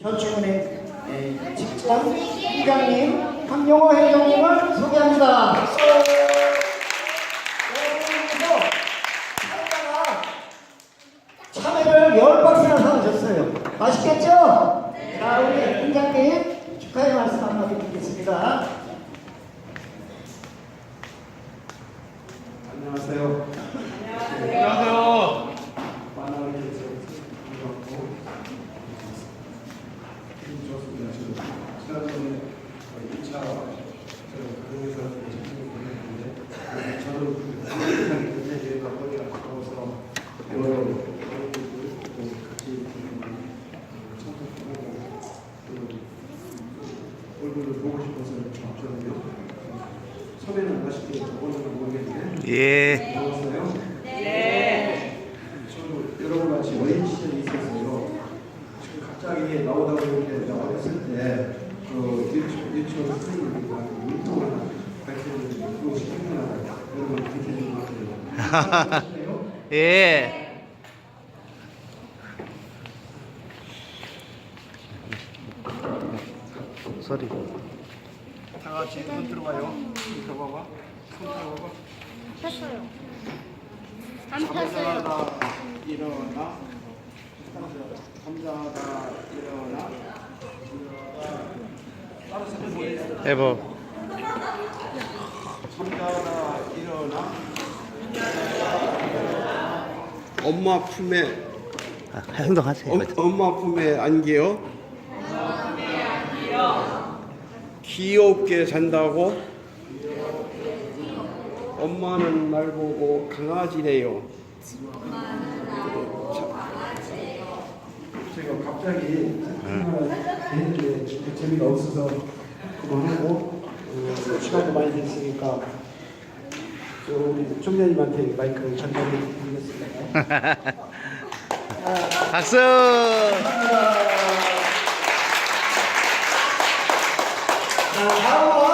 현충은행 예, 직장 회장님 황영호 회장님을 소개합니다. 여러분께서 사다가 참외를 열 박스나 사오셨어요. 맛있겠죠? 자, 우리 회장님 축하의 말씀 한마디 드리겠습니다. 안녕하세요. 만나뵙게돼서 반갑고 기분 좋습니다. 지금 지난번에 2차 강의에서 전통을 보냈는데 저도 굉장히 여기가 거리가 가까워서 여러 어른들도 같이 참석하고 또 얼굴을 보고 싶어서 왔거든요. 섭외는 하시게 오는 모르겠는데 예. 반갑어요. 네. 저도 여러분 같이 어린 시절이 있어서요. 지금 갑자기 나오다가 이 렇게 나왔을 때, 그 유치원, 유치원 선생님과 운동을 가르쳐주는 그런 시간을 여러분 가르쳐주는 것 같아요. 예. 소리. 다 같이 손 들어가요. 이거 봐봐. 손 들어봐봐. 폈어요. 안 폈어요. 감사하다 일어나. 감사하다 일어나. 해보. 엄마 품에 아, 행동하세요. 엄, 엄마 품에 안겨요. 귀엽게 잔다고. 엄마는 날 보고 강아지래요. 제가 갑자기 했는데 네. 재미가 없어서 그만하고 어, 시간도 많이 됐으니까 저 우리 총장님한테 마이크를 전달해 드리겠습니다. 박수! 감사합니다. 자, 다음